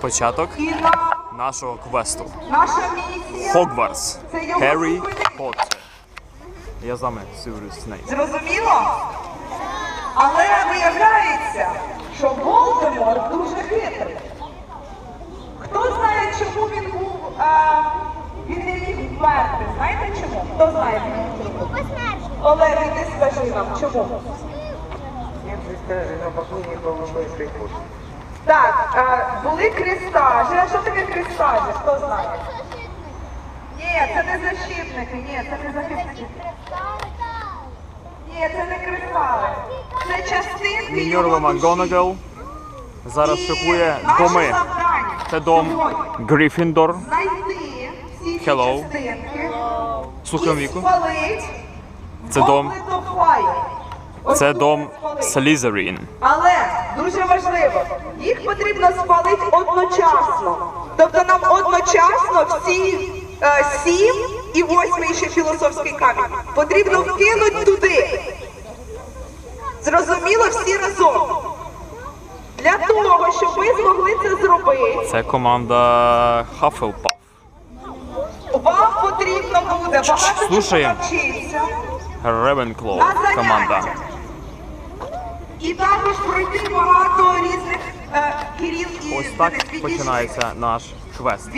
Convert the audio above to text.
початок нашого квесту. наша місія Хогвартс. Гаррі. Поттер. Я з вами Сюріус Снейп. Зрозуміло? Але виявляється, що Волдеморт дуже хитрий. Хто знає, чому він був, а, він не міг вмерти? Знаєте чому? Хто знає? Олег, іди скажи нам, чому? Нет, скажи, на поклоне головной приход. Були крестажі. А що таке крестажі? Хто знає? Ні, це не защитники, ні, це не захисники. Ні, це не кристали. Це частинки душі. МакГонагал зараз І доми. Це дом Грифіндор. Знайти всі ці Hello. частинки Слухаю і віку. спалить Це дом. Це дом. Слізерін. Але дуже важливо, їх потрібно спалити одночасно. Тобто нам одночасно всі е, сім і восьмий ще філософський камінь потрібно вкинути туди. Зрозуміло всі разом. Для того, щоб ви змогли це зробити, Це команда Хафелпаф. вам потрібно буде багато Слушаємо. навчитися Ревенклоу команда. І також пройти багато різних Ось так починається наш квест.